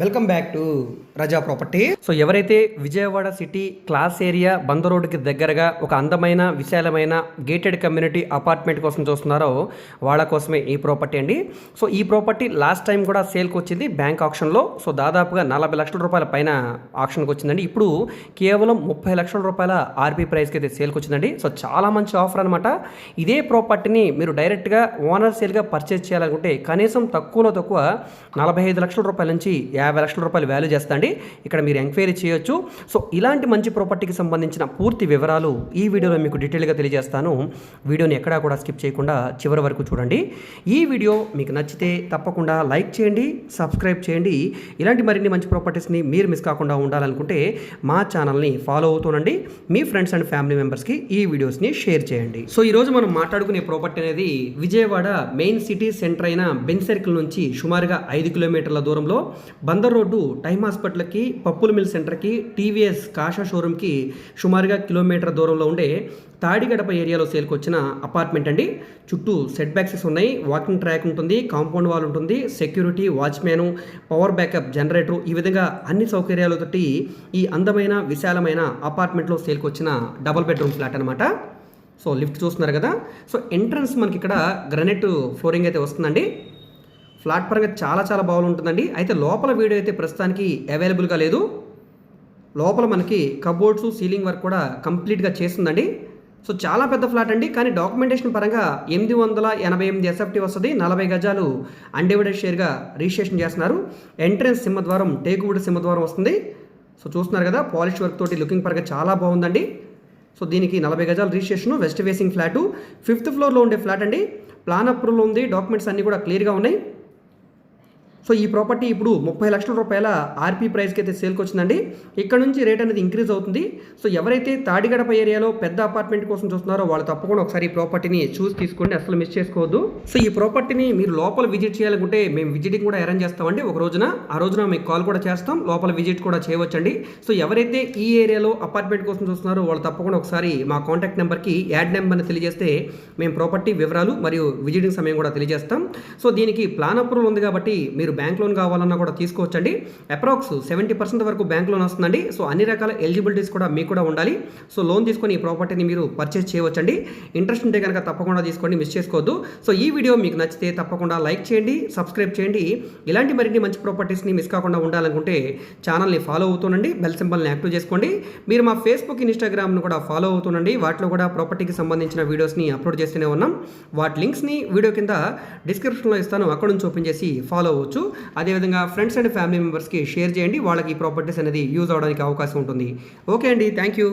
Welcome back to Raza property so ఎవరైతే Vijayawada city class area బంద రోడ్డుకి దగ్గరగా ఒక అందమైన విశాలమైన గేటెడ్ కమ్యూనిటీ అపార్ట్మెంట్ కోసం చూస్తున్నారో వాళ్ళ కోసమే ఈ ప్రాపర్టీ అండి. సో ఈ ప్రాపర్టీ లాస్ట్ టైం కూడా సేల్కి వచ్చింది బ్యాంక్ ఆప్షన్లో సో దాదాపుగా నలభై లక్షల రూపాయల పైన ఆప్షన్కి వచ్చిందండి. ఇప్పుడు కేవలం ముప్పై లక్షల రూపాయల ఆర్బీ ప్రైస్కి అయితే సేల్కి వచ్చిందండి. సో చాలా మంచి ఆఫర్ అనమాట ఇదే ప్రాపర్టీని మీరు డైరెక్ట్గా ఓనర్ సేల్గా పర్చేస్ చేయాలనుకుంటే కనీసం తక్కువలో తక్కువ నలభై ఐదు లక్షల రూపాయల నుంచి యాభై లక్షల రూపాయలు వాల్యూ చేస్తండి ఇక్కడ మీరు ఎంక్వైరీ చేయొచ్చు. సో ఇలాంటి మంచి ప్రాపర్టీకి సంబంధించిన పూర్తి వివరాలు ఈ వీడియోలో మీకు డీటెయిల్గా తెలియజేస్తాను. వీడియోని ఎక్కడా కూడా స్కిప్ చేయకుండా చివరి వరకు చూడండి. ఈ వీడియో మీకు నచ్చితే తప్పకుండా లైక్ చేయండి సబ్స్క్రైబ్ చేయండి. ఇలాంటి మరిన్ని మంచి ప్రాపర్టీస్ని మీరు మిస్ కాకుండా ఉండాలనుకుంటే మా ఛానల్ని ఫాలో అవుతూనండి మీ ఫ్రెండ్స్ అండ్ ఫ్యామిలీ మెంబర్స్కి ఈ వీడియోస్ని షేర్ చేయండి. సో ఈరోజు మనం మాట్లాడుకునే ప్రాపర్టీ అనేది విజయవాడ మెయిన్ సిటీ సెంటర్ అయిన బెన్ సర్కిల్ నుంచి సుమారుగా ఐదు కిలోమీటర్ల దూరంలో బందర్ రోడ్డు టైమ్ హాస్పిటల్కి పప్పుల మిల్ సెంటర్కి టీవీఎస్ కాషా షోరూమ్కి సుమారుగా కిలోమీటర్ దూరంలో ఉండే తాడిగడప ఏరియాలో సేల్కి వచ్చిన అపార్ట్మెంట్ అండి. చుట్టూ సెట్ బ్యాక్సెస్ ఉన్నాయి. వాకింగ్ ట్రాక్ ఉంటుంది కాంపౌండ్ వాల్ ఉంటుంది security watchman power backup generator ఈ విధంగా అన్ని సౌకర్యాలతోటి ఈ అందమైన విశాలమైన అపార్ట్మెంట్లో సేల్కి వచ్చిన డబుల్ బెడ్రూమ్ ఫ్లాట్ అనమాట సో లిఫ్ట్ చూస్తున్నారు కదా. సో ఎంట్రన్స్ మనకి ఇక్కడ గ్రనైట్ ఫ్లోరింగ్ అయితే వస్తుందండి. ఫ్లాట్ పరంగా చాలా చాలా బాగుంటుందండి అయితే లోపల వీడియో అయితే ప్రస్తుతానికి అవైలబుల్గా లేదు. లోపల మనకి కబోర్డ్స్ సీలింగ్ వర్క్ కూడా కంప్లీట్గా చేస్తుందండి. సో చాలా పెద్ద ఫ్లాట్ అండి. కానీ డాక్యుమెంటేషన్ పరంగా ఎనిమిది వందల ఎనభై ఎనిమిది ఎస్ఎఫ్టీ వస్తుంది. నలభై గజాలు అన్డివైడెడ్ షేర్గా రిజిస్ట్రేషన్ చేస్తున్నారు. ఎంట్రన్స్ సింహద్వారం టేకువుడ్ సింహద్వారం వస్తుంది. సో చూస్తున్నారు కదా పాలిష్ వర్క్ తోటి లుకింగ్ పరంగా చాలా బాగుందండి సో దీనికి నలభై గజాలు registration west facing flat. Fifth ఫ్లోర్లో ఉండే ఫ్లాట్ అండి. ప్లాన్ అప్రూవల్ ఉంది. డాక్యుమెంట్స్ అన్నీ కూడా క్లియర్గా ఉన్నాయి. సో ఈ ప్రాపర్టీ ఇప్పుడు ముప్పై లక్షల రూపాయల ఆర్పీ ప్రైస్కి అయితే సేల్కి వచ్చిందండి ఇక్కడ నుంచి రేట్ అనేది ఇంక్రీజ్ అవుతుంది. సో ఎవరైతే తాడిగడప ఏరియాలో పెద్ద అపార్ట్మెంట్ కోసం చూస్తున్నారో వాళ్ళు తప్పకుండా ఒకసారి ఈ ప్రాపర్టీని చూసి తీసుకోండి అసలు మిస్ చేసుకోవద్దు. సో ఈ ప్రాపర్టీని మీరు లోపల విజిట్ చేయాలనుకుంటే మేము విజిటింగ్ కూడా అరేంజ్ చేస్తామండి. ఒక రోజున ఆ రోజున మీకు కాల్ కూడా చేస్తాం. లోపల విజిట్ కూడా చేయవచ్చండి. సో ఎవరైతే ఈ ఏరియాలో అపార్ట్మెంట్ కోసం చూస్తున్నారో వాళ్ళు తప్పకుండా ఒకసారి మా కాంటాక్ట్ నెంబర్కి యాడ్ నెంబర్ని తెలియజేస్తే మేము ప్రాపర్టీ వివరాలు మరియు విజిటింగ్ సమయం కూడా తెలియజేస్తాం. సో దీనికి ప్లాన్ అప్రూవల్ ఉంది కాబట్టి మీరు బ్యాంక్ లోన్ కావాలన్నా కూడా తీసుకోవచ్చండి. అప్రాక్స్ సెవెంటీ పర్సెంట్ వరకు బ్యాంక్ లోన్ వస్తుందండి. సో అన్ని రకాల ఎలిజిబిలిటీస్ కూడా మీకు కూడా ఉండాలి. సో లోన్ తీసుకొని ఈ ప్రాపర్టీని మీరు పర్చేస్ చేయవచ్చండి. ఇంట్రెస్ట్ ఉంటే కనుక తప్పకుండా తీసుకోండి మిస్ చేసుకోవద్దు. సో ఈ వీడియో మీకు నచ్చితే తప్పకుండా లైక్ చేయండి సబ్స్క్రైబ్ చేయండి. ఇలాంటి మరిన్ని మంచి ప్రాపర్టీస్ని మిస్ కాకుండా ఉండాలనుకుంటే ఛానల్ని ఫాలో అవుతుండండి. బెల్ సింబల్ని యాక్టివ్ చేసుకోండి. మీరు మా ఫేస్బుక్ ఇన్స్టాగ్రామ్ను కూడా ఫాలో అవుతుండండి. వాటిలో కూడా ప్రాపర్టీకి సంబంధించిన వీడియోస్ని అప్లోడ్ చేస్తూనే ఉన్నాం. వాటి లింక్స్ని వీడియో కింద డిస్క్రిప్షన్లో ఇస్తాను. అక్కడ నుంచి ఓపెన్ చేసి ఫాలో అవ్వచ్చు. అదేవిధంగా ఫ్రెండ్స్ అండ్ ఫ్యామిలీ మెంబర్స్కి షేర్ చేయండి. వాళ్ళకి ఈ ప్రాపర్టీస్ అనేది యూజ్ అవడానికి అవకాశం ఉంటుంది. ఓకే అండి. Thank you